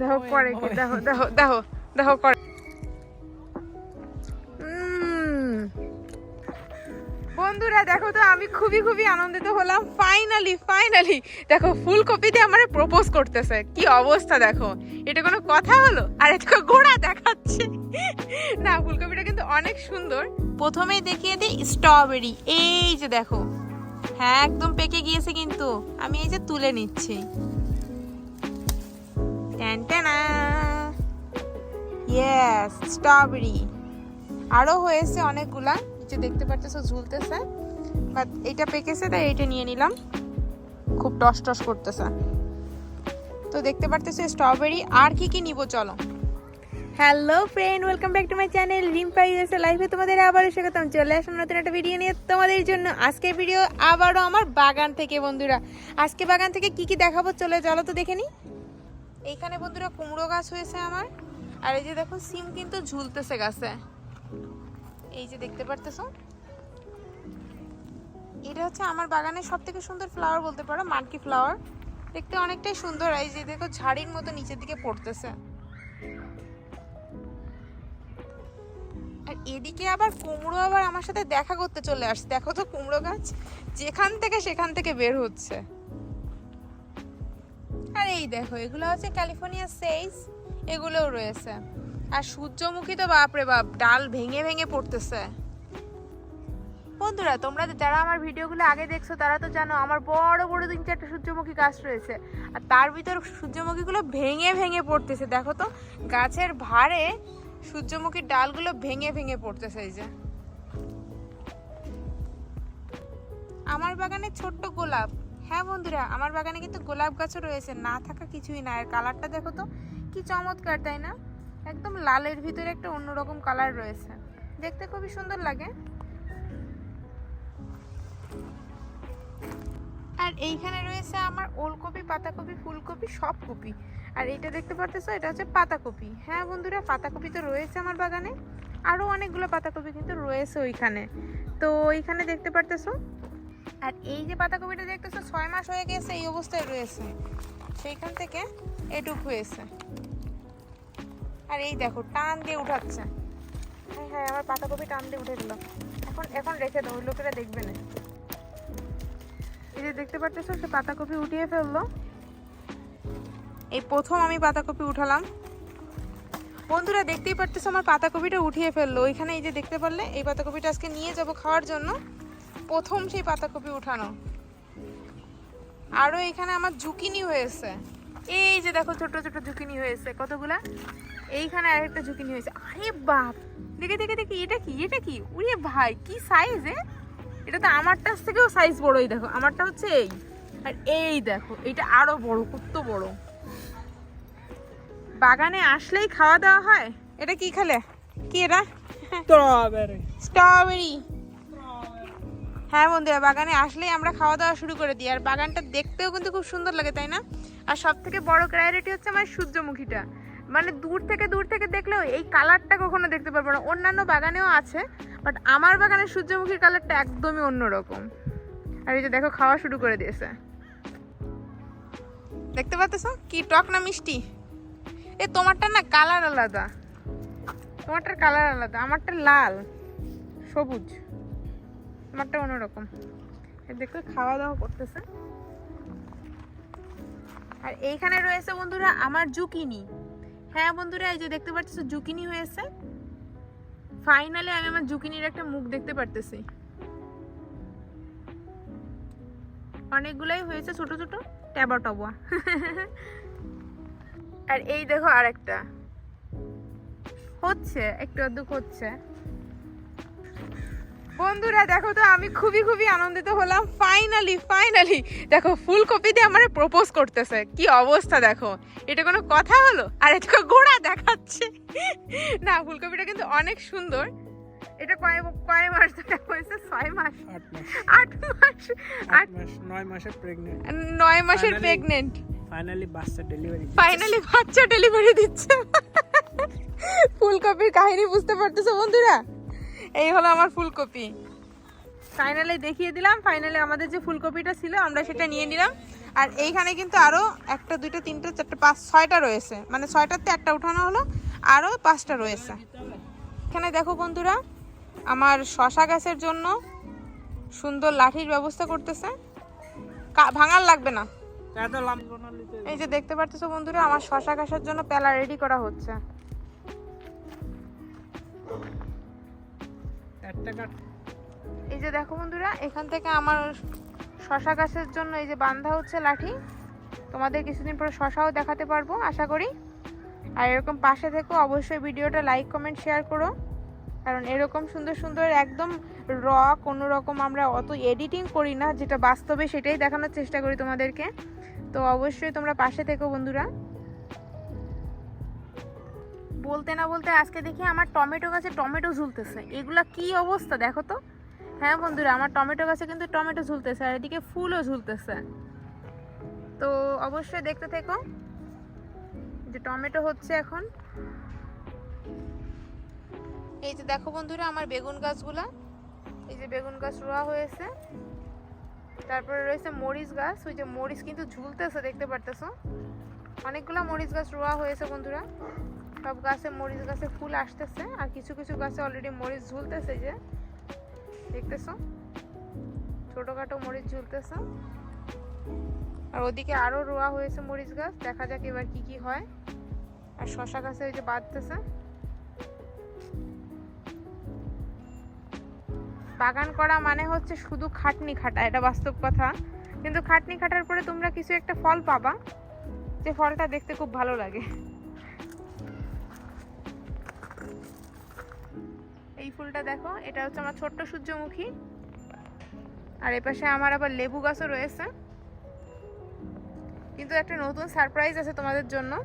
দেখো করে কি? দেখো দেখো দেখো দেখো করে। বন্ধুরা দেখো তো আমি খুবই খুবই আনন্দিত হলাম। ফাইনালি ফাইনালি দেখো ফুলকপি দিয়ে আমার প্রপোজ করতেছে। কি অবস্থা দেখো। এটা কোনো কথা হলো? আর এটা গোড়া দেখাচ্ছে। না ফুলকপিটা কিন্তু অনেক সুন্দর। প্রথমেই দেখিয়ে দিই স্ট্রবেরি এই যে দেখো। হ্যাঁ একদম পেকে গিয়েছে কিন্তু। আমি এই যে তুলে নিচ্ছি। ইয়েস স্ট্রবেরি আরও হয়েছে অনেকগুলা যে দেখতে পাচ্ছ ঝুলতেছে বাট এটা পেকেছে, তাই এটা নিয়ে নিলাম। খুব টস টস করতেছে। তো দেখতে পারতেছে স্ট্রবেরি আর কি কি নিব, চলো। Hello friend welcome back to my channel Rimpa USA লাইফে তোমাদের আবারও স্বাগতম। চলে আসলাম নতুন একটা ভিডিও নিয়ে তোমাদের জন্য। আজকের ভিডিও আবারও আমার বাগান থেকে, বন্ধুরা। আজকে বাগান থেকে কি কি দেখাবো, চলে, চলো তো দেখে নিই এইখানে বন্ধুরা কুমড়ো গাছ হয়েছে আমার। আর এই যে দেখো সিম কিন্তু ঝুলতেছে গাছে। এই যে দেখতে পারতেছো? এটা হচ্ছে আমার বাগানের সব থেকে সুন্দর ফ্লাওয়ার বলতে পারো মানকি ফ্লাওয়ার দেখতে অনেকটাই সুন্দর, এই যে দেখো ঝাড়ির মতো নিচের দিকে পড়তেছে। আর এদিকে আবার কুমড়ো আবার আমার সাথে দেখা করতে চলে আসছে। দেখো তো কুমড়ো গাছ, যেখান থেকে সেখান থেকে বের হচ্ছে। আর এই দেখো, এগুলো হচ্ছে ক্যালিফোর্নিয়া সেইজ এগুলোও রয়েছে। আর সূর্যমুখী তো বাপরে বাপ, ডাল ভেঙে ভেঙে পড়তেছে। বন্ধুরা, তোমরা যারা আমার ভিডিওগুলো আগে দেখছ, তারা তো জানো আমার বড় বড় তিন চারটে সূর্যমুখী গাছ রয়েছে। আর তার ভিতর সূর্যমুখীগুলো ভেঙে ভেঙে পড়তেছে, দেখো তো। গাছের ভারে সূর্যমুখীর ডালগুলো ভেঙে ভেঙে পড়তেছে, এই যে। আমার বাগানে ছোট্ট গোলাপ। হ্যাঁ বন্ধুরা, আমার বাগানে কিন্তু গোলাপ গাছও রয়েছে। না থাকা কিছুই না। আর কালারটা দেখো তো, কি চমৎকার, তাই না? একদম লালের ভিতরে একটা অন্যরকম কালার রয়েছে। দেখতে খুবই সুন্দর লাগে। আর এইখানে রয়েছে আমার ওলকপি, পাতাকপি, ফুলকপি সব কপি আর এটা দেখতে পারতেছো, এটা হচ্ছে পাতাকপি। হ্যাঁ বন্ধুরা, পাতাকপি তো রয়েছে আমার বাগানে। আরও অনেকগুলো পাতাকপি কিন্তু রয়েছে ওইখানে। তো ওইখানে দেখতে পারতেছো আর এই যে পাতাকপিটা দেখতেছো, ছয় মাস হয়ে গেছে, এই অবস্থায় রয়েছে। সেইখান থেকে এটুক হয়েছে। আর এই দেখো, টান দিয়ে উঠাচ্ছে। হ্যাঁ হ্যাঁ আমার পাতাকপি টান দিয়ে উঠে দিল এখন এখন রেখে ওই লোকেরা দেখবে না। এই যে দেখতে পারতেছো সে পাতাকপি উঠিয়ে ফেলল। এই প্রথম আমি পাতাকপি উঠালাম। বন্ধুরা, দেখতেই পারতেছো, আমার পাতাকপিটা উঠিয়ে ফেলল। ওইখানে এই যে দেখতে পারলে, এই পাতাকপিটা আজকে নিয়ে যাব খাওয়ার জন্য। প্রথম সেই পাতাকপি উঠানো। আরও এখানে আমার জুকিনি হয়েছে। এই যে দেখো ছোট ছোট জুকিনি হয়েছে। কতগুলা? এইখানে আরেকটা ঝুঁকিনি হয়েছে। আরে বাপ! দেখে দেখে দেখি এটা কি? এটা কি? উড়িয়ে ভাই কি সাইজ এটা তো আমারটার থেকেও সাইজ বড়ই দেখো। আমারটা হচ্ছে এই। আর এই দেখো এটা আরও বড় কত বড়। বাগানে আসলেই খাওয়া দাওয়া হয়? এটা কি খেলে? কি এটা? স্ট্রবেরি স্ট্রবেরি হ্যাঁ বন্ধুরা, বাগানে আসলেই আমরা খাওয়া দাওয়া শুরু করে দিই। আর বাগানটা দেখতেও কিন্তু খুব সুন্দর লাগে, তাই না? আর সব থেকে বড় ক্রাইরিটি হচ্ছে আমার সূর্যমুখীটা। মানে দূর থেকে দূর থেকে দেখলেও এই কালারটা কখনো দেখতে পারব না। অন্যান্য বাগানেও আছে বাট আমার বাগানের সূর্যমুখীর কালারটা একদমই অন্যরকম। আর এই যে দেখো, খাওয়া শুরু করে দিয়েছে। দেখতে পাচ্ছ? কি টক না মিষ্টি? এ, তোমারটা না কালার আলাদা। তোমারটার কালার আলাদা, আমারটা লাল, সবুজ। আমারটা অন্যরকম। দেখো খাওয়া দাওয়া করতেছে। আর এইখানে রয়েছে বন্ধুরা আমার জুকিনি। হ্যাঁ বন্ধুরা, এই যে দেখতে পাচ্ছ, জুকিনি হয়েছে। ফাইনালি আমি আমার জুকিনির একটা মুখ দেখতে পারতেছি। অনেকগুলাই হয়েছে ছোট ছোট ট্যাবা টবা। আর এই দেখো আর একটা হচ্ছে, একটু অর্ধেক হচ্ছে। বন্ধুরা দেখো তো আমি খুবই খুবই আনন্দিত হলাম। ফাইনালি ফাইনালি দেখো ফুলকপি দিয়ে আমার প্রপোজ করতেছে। কি অবস্থা দেখো। এটা কোনো কথা হলো? আর এটা গোড়া দেখাচ্ছে। না ফুলকপিটা কিন্তু অনেক সুন্দর। এটা কয় কয় মাস ধরে হয়েছে? ছয় মাস। আট মাস। আট মাস। নয় মাসের প্রেগনেন্ট নয় মাসের প্রেগনেন্ট ফাইনালি বাচ্চা ডেলিভারি ফাইনালি বাচ্চা ডেলিভারি দিচ্ছে। ফুলকপির কাহিনী বুঝতে পারতেছো বন্ধুরা? এই হলো আমার ফুলকপি। ফাইনালে দেখিয়ে দিলাম ফাইনালে আমাদের যে ফুলকপিটা ছিল, আমরা সেটা নিয়ে নিলাম। আর এইখানে কিন্তু আরও একটা, দুইটা, তিনটা, চারটা, পাঁচ, ছয়টা রয়েছে। মানে ছয়টাতে একটা উঠানো হলো, আরও পাঁচটা রয়েছে। এখানে দেখো বন্ধুরা, আমার শশা গাছের জন্য সুন্দর লাঠির ব্যবস্থা করতেছে। ভাঙার লাগবে না। এই যে দেখতে পারতেছো বন্ধুরা, আমার শশা গাছের জন্য পেলা রেডি করা হচ্ছে। এই যে দেখো বন্ধুরা, এখান থেকে আমার শশা গাছের জন্য এই যে বান্ধা হচ্ছে লাঠি। তোমাদের কিছুদিন পরে শশাও দেখাতে পারব, আশা করি। আর এরকম পাশে থেকো, অবশ্যই ভিডিওটা লাইক কমেন্ট শেয়ার করো। কারণ এরকম সুন্দর সুন্দর একদম র কোনো রকম আমরা অত এডিটিং করি না, যেটা বাস্তবে সেটাই দেখানোর চেষ্টা করি তোমাদেরকে। তো অবশ্যই তোমরা পাশে থেকো বন্ধুরা। বলতে না বলতে আজকে দেখি আমার টমেটো গাছে টমেটো ঝুলতেছে। এগুলা কি অবস্থা দেখো তো। হ্যাঁ বন্ধুরা, আমার টমেটো গাছে কিন্তু টমেটো ঝুলতেছে আর এদিকে ফুলও ঝুলতেছে। তো অবশ্যই দেখতে থেকো যে টমেটো হচ্ছে এখন। এই যে দেখো বন্ধুরা আমার বেগুন গাছগুলা। এই যে বেগুন গাছ রোয়া হয়েছে। তারপরে রয়েছে মরিচ গাছ। ওই যে মরিচ কিন্তু ঝুলতেছে, দেখতে পারতেছো? অনেকগুলা মরিচ গাছ রোয়া হয়েছে বন্ধুরা। সব গাছে মরিচ গাছে ফুল আসতেছে, আর কিছু কিছু গাছে অলরেডি মরিচ ঝুলতেছে যে। দেখতেছো? ছোটখাটো মরিচ ঝুলতেছে। আর ওদিকে আরও রোয়া হয়েছে মরিচ গাছ, দেখা যাক এবার কি কি হয়। আর শশা গাছে ওই যে বাঁধতেছে। বাগান করা মানে হচ্ছে শুধু খাটনি খাটা, এটা বাস্তব কথা। কিন্তু খাটনি খাটার পরে তোমরা কিছু একটা ফল পাবা, যে ফলটা দেখতে খুব ভালো লাগে। এই ফুলটা দেখো, এটা হচ্ছে আমার ছোট্ট সূর্যমুখী। আর এপাশে আমার আবার লেবু গাছও রয়েছে। কিন্তু একটা নতুন সারপ্রাইজ আছে তোমাদের জন্য।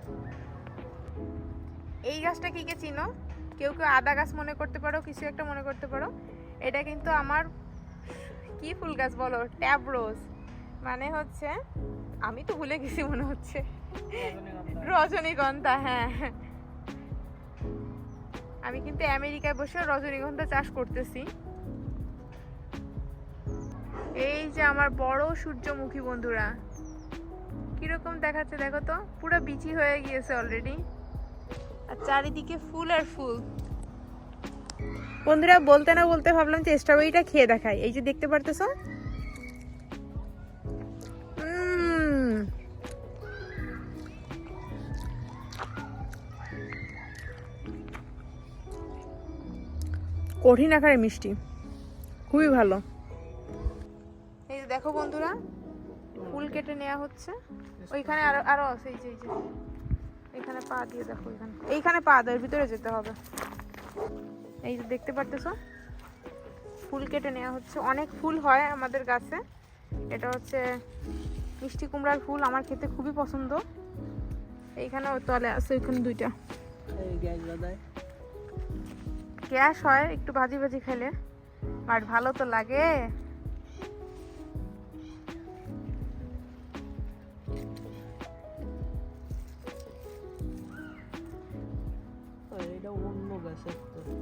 এই গাছটা কি কে চিনো? কেউ কেউ আদা গাছ মনে করতে পারো, কিছু একটা মনে করতে পারো। এটা কিন্তু আমার কি ফুল গাছ বলো? ট্যাব রোজ। মানে হচ্ছে, আমি তো ভুলে গেছি মনে হচ্ছে। রজনীগন্ধা হ্যাঁ। আমি কিন্তু আমেরিকায় বসে রজনীগন্ধা চাষ করতেছি। এই যে আমার বড় সূর্যমুখী বন্ধুরা, কীরকম দেখাচ্ছে দেখো তো? পুরো বিচি হয়ে গিয়েছে অলরেডি আর চারিদিকে ফুল আর ফুল। বন্ধুরা, বলতে না বলতে ভাবলাম যে স্ট্রবেরিটা খেয়ে দেখাই। এই যে দেখতে পারতেছো? কঠিন আকারে মিষ্টি। খুবই ভালো। এই যে দেখো বন্ধুরা ফুল কেটে নেওয়া হচ্ছে। ওইখানে আরও আরও আছে এই যে এখানে পা দিয়ে দেখো এখানে এইখানে পা দেওয়ার ভিতরে যেতে হবে। এই যে দেখতে পারতেছো? ফুল কেটে নেওয়া হচ্ছে। অনেক ফুল হয় আমাদের গাছে। এটা হচ্ছে মিষ্টি কুমড়ার ফুল আমার খেতে খুবই পছন্দ। এইখানে তলে আছে ওইখানে দুইটা। এই গ্যাস হয় একটু ভাজি ভাজি খেলে। আর ভালো তো লাগে।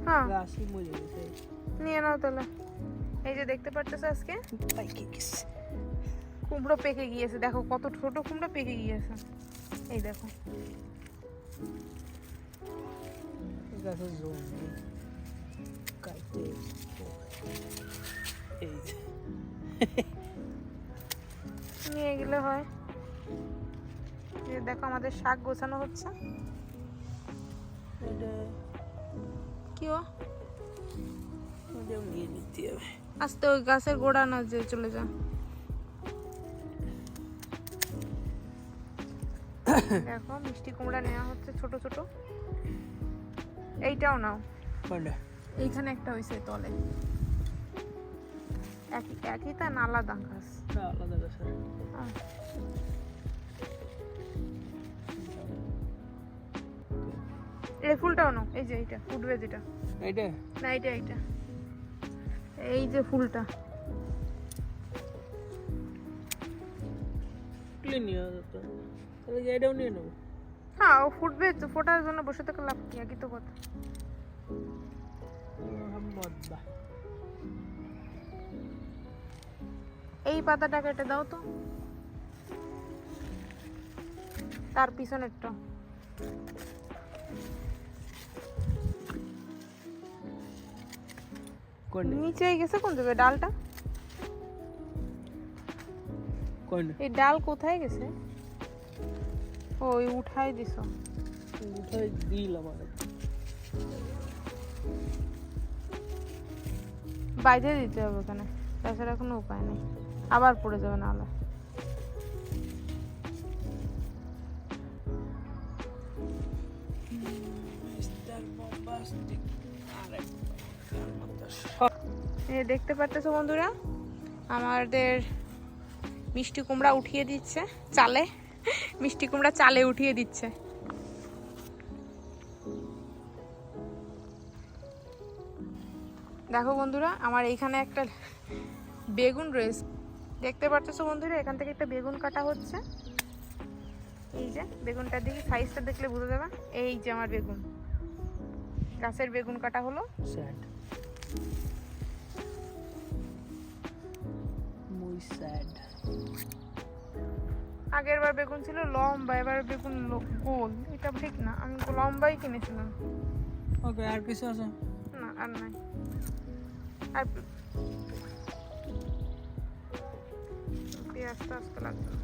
হ্যাঁ। নিয়ে নাও তাহলে। এই যে দেখতে পারতেছো আজকে? কুমড়ো পেকে গিয়েছে। দেখো কত ছোট কুমড়ো পেকে গিয়েছে। এই দেখো। গাছের জমি। নিয়ে গেলে হয়। দেখো আমাদের শাক গোছানো হচ্ছে। এটা কি ও নিয়ে নিতে হবে আস্তে ওই গাছের গোড়া না যে চলে যা। দেখো মিষ্টি কুমড়া নেওয়া হচ্ছে ছোট ছোট। এইটাও নাও। এইখানে একটা হয়েছে তলে। একই একই তা না আলাদা গাছ। আলাদা আহ, এই ফুলটাও নাও এই যে এইটা ফুটবে যেটা। এইটা? না এইটা এইটা। এই যে ফুলটা। ক্লিন নিয়ে নেব? হ্যাঁ ও ফুটবে তো ফোটার জন্য বসে থেকে লাভ কি? একই তো কথা। এই পাতাটা কেটে দাও তো। তার পিছনেরটা। নিচে গেছে কোন জায়গায় ডালটা? এই ডাল কোথায় গেছে? ওই উঠাই দিছো। উঠাই দিলাম আর বাইরে দিতে হবে ওখানে। তাছাড়া কোনো উপায় নেই। আবার পড়ে যাবে নাহলে। দেখতে পারতেছো বন্ধুরা? আমাদের মিষ্টি কুমড়া উঠিয়ে দিচ্ছে চালে। মিষ্টি কুমড়া চালে উঠিয়ে দিচ্ছে। দেখো বন্ধুরা আমার এইখানে একটা বেগুন রয়েছে। দেখতে পারতেছো বন্ধুরা এখান থেকে একটা বেগুন কাটা হচ্ছে। এই যে বেগুনটার দিকে সাইজটা দেখলে বুঝে যাবে। এই যে আমার বেগুন। গাছের বেগুন কাটা হলো। স্যাড মুই স্যাড আগের বার বেগুন ছিল লম্বা এবার বেগুন গোল। এটা ঠিক না আমি লম্বাই কিনেছিলাম। ওকে আর কিছু আছে? না আর নাই। আর আসতে লাগবে। না।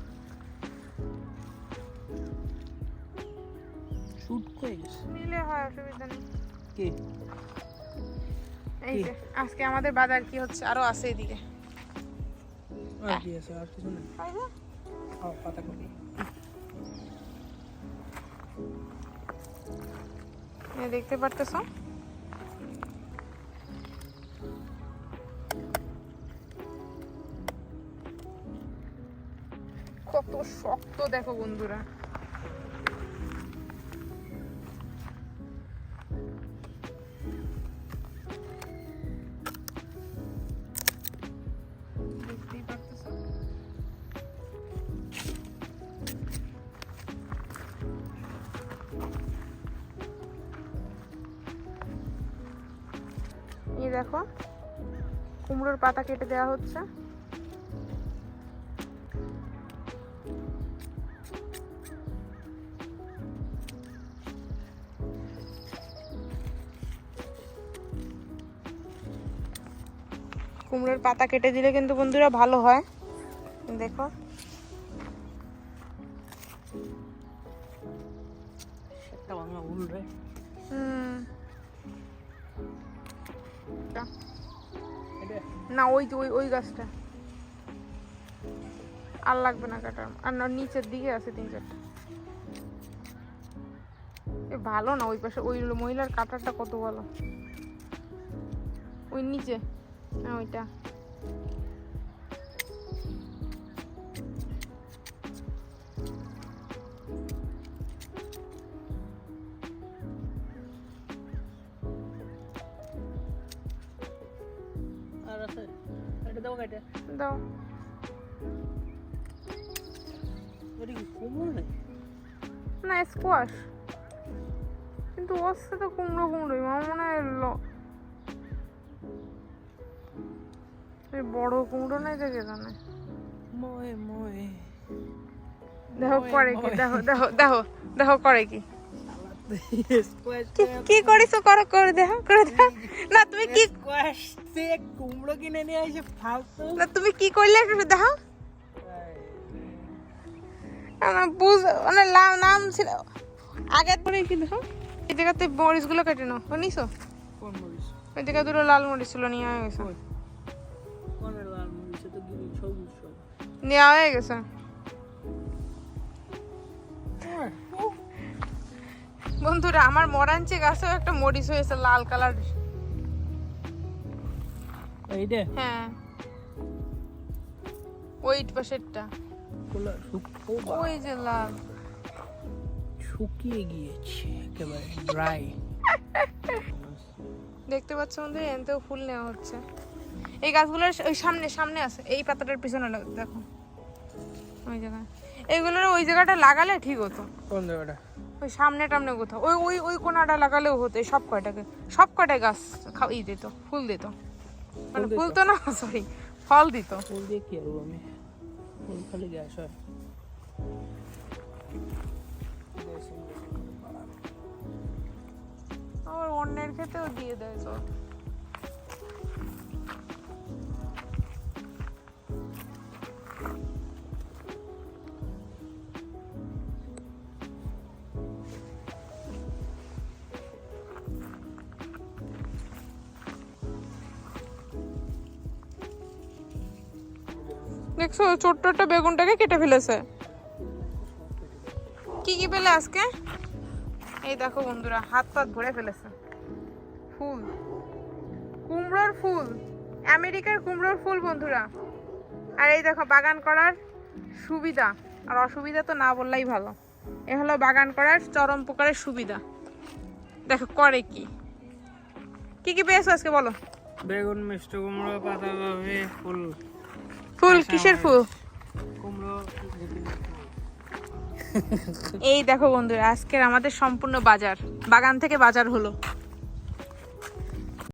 শুট করে নিলে হয় অসুবিধা নেই। কে? এই? যে আজকে আমাদের বাজার কি হচ্ছে আরও আছে এদিকে। আর কি আছে আর কিছু নেই। পাতা কপি দেখতে পারতেছো? শক্ত দেখো বন্ধুরা। দেখো কুমড়োর পাতা কেটে দেওয়া হচ্ছে। কুমড়োর পাতা কেটে দিলে কিন্তু বন্ধুরা ভালো হয়। দেখো। না ওই ওই ওই গাছটা। আর লাগবে না কাটার আর না নিচের দিকে আছে তিন চারটা। এ ভালো না ওই পাশে ওই মহিলার কাটারটা কত ভালো। ওই নিচে। হ্যাঁ ওইটা আর আছে এটা দাও না স্কোয়াশ কিন্তু ওর সাথে কুমড়ো কুমড়োই আমার মনে হয় এই বড় কুমড়ো নাই দেখে জানে ময় ময়। দেখো করে কি দেখো দেখো দেখো দেখো করে কি। কি করিছো করো করে দেখো করে দেখো। না তুমি কি স্কোয়াশ কুমড়ো কিনে নিয়ে এসে ফালতু। না তুমি কি করলে একটু দেখো। আমার বুঝ মানে নাম ছিল। আগের পরে কি দেখো? এই জায়গাতে মরিচগুলো কেটে নাও নিছো কোন মরিচ? ওই জায়গায় দুটো লাল মরিচ ছিল নিয়ে গেছে। নেওয়া হয়ে গেছে বন্ধুরা আমার মরাঞ্চে গাছেও একটা মরিচ হয়েছে লাল কালার। এইটা হ্যাঁ। ওই পাশেরটা। ওই যে লাল। শুকিয়ে গিয়েছে একেবারে ড্রাই দেখতে পাচ্ছ বন্ধু এনতেও ফুল নেওয়া হচ্ছে। এই গাছগুলোর ওই সামনে সামনে আছে। এই পাতাটার পিছনে দেখো। ওই জায়গায়। এইগুলোর ওই জায়গাটা লাগালে ঠিক হতো। কোন জায়গাটা? ওই সামনে টামনে কোথাও। ওই ওই ওই কোনাটা লাগালেও হতো। এই সব কয়টাকে। সব কয়টা গাছ ই দিত ফুল দিত। মানে ফুল তো না সরি ফল দিত। ফুল দিয়ে কি হবে আমি? ফুল ফলে গ্যাস হয়। আবার অন্যের খেতেও দিয়ে দেয় তো। ছোট্ট একটা বেগুনটাকে কেটে ফেলেছে। কি কি পেলে আজকে? এই দেখো বন্ধুরা, হাত পাত ভরে ফেলেছে। ফুল। কুমড়োর ফুল। আমেরিকার কুমড়োর ফুল বন্ধুরা। আর এই দেখো, বাগান করার সুবিধা। আর অসুবিধা তো না বললেই ভালো। এ হলো বাগান করার চরম প্রকারের সুবিধা। দেখো, করে কি? কি কি পেয়েছ আজকে বলো? বেগুন, মিষ্টি কুমড়ো পাতা ফুল। ফুল কিসের ফুল? এই দেখো বন্ধুরা আজকের আমাদের সম্পূর্ণ বাজার বাগান থেকে বাজার হলো।